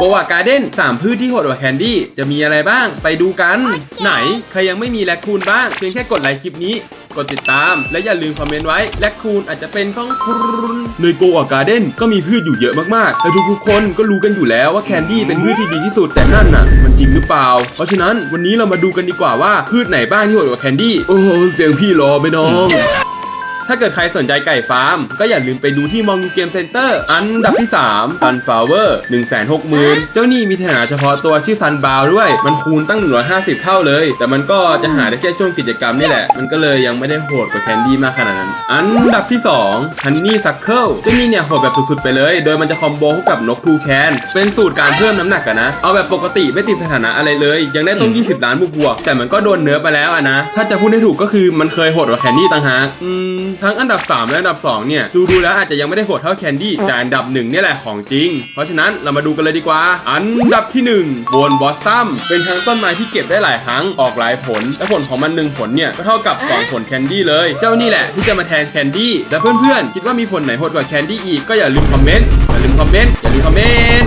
โกวาการ์เด้นสามพืชที่โหดกว่าแคนดี้จะมีอะไรบ้าง ไปดูกัน ไหน ใครยังไม่มีแลคคูนบ้าง เพียงแค่กดไลค์คลิปนี้ กดติดตาม และอย่าลืมคอมเมนต์ไว้ แลคคูนอาจจะเป็นของคุณในโกวาการ์เด้นก็มีพืชอยู่เยอะมากๆแต่ทุกๆคนก็รู้กันอยู่แล้วว่าแคนดี้เป็นพืชที่ดีที่สุดแต่นั่นน่ะ มันจริงหรือเปล่า เพราะฉะนั้นวันนี้เรามาดูกันดีกว่าว่าพืชไหนบ้างที่โหดกว่าแคนดี้โอ้โหเสียงพี่รอไปน้อง ถ้าเกิดใครสนใจไก่ฟาร์ม ก็อย่าลืมไปดูที่มองเกมเซ็นเตอร์ อันดับที่3ซันฟลาวเวอร์1 6 0 0 0 0เจ้านี่มีฐานะเฉพาะตัวชื่อซันบาวด้วย มันคูณตั้ง 150 เท่าเลย แต่มันก็จะหาได้แค่ช่วงกิจกรรมนี่แหละ มันก็เลยยังไม่ได้โหดกว่าแคนดี้มากขนาดนั้น อันดับที่2ฮันนี่ซักเคิลเจ้านี่เนี่ยโหดแบบสุดๆไปเลย โดยมันจะคอมโบกับนกทูแคนเป็นสูตรการเพิ่มน้ำหนักกันนะ เอาแบบปกติไม่ติดสถานะอะไรเลย ยังได้ต้อง 20 ล้านบวกๆแต่มันก็โดนเนื้อไปแล้วอะนะ ถ้าจะพูดให้ถูกก็คือมันเคยโหดกว่าแคนดี้ต่างหากอืมทั้งอันดับ 3 และอันดับ 2 เนี่ย ดูดูๆแล้วอาจจะยังไม่ได้โหดเท่าแคนดี้แต่อันดับหนึ่งเนี่ยแหละของจริง เพราะฉะนั้นเรามาดูกันเลยดีกว่า อันดับที่1โบนบอสซัมเป็นทั้งต้นไม้ที่เก็บได้หลายครั้งออกหลายผล และผลของมันหนึ่งผลเนี่ยก็เท่ากับสองผลแคนดี้เลย เจ้านี่แหละที่จะมาแทนแคนดี้และเพื่อนๆคิดว่ามีผลไหนโหดกว่าแคนดี้อีกก็อย่าลืมคอมเมนต์อย่าลืมคอมเมนต์อย่าลืมคอมเมนต์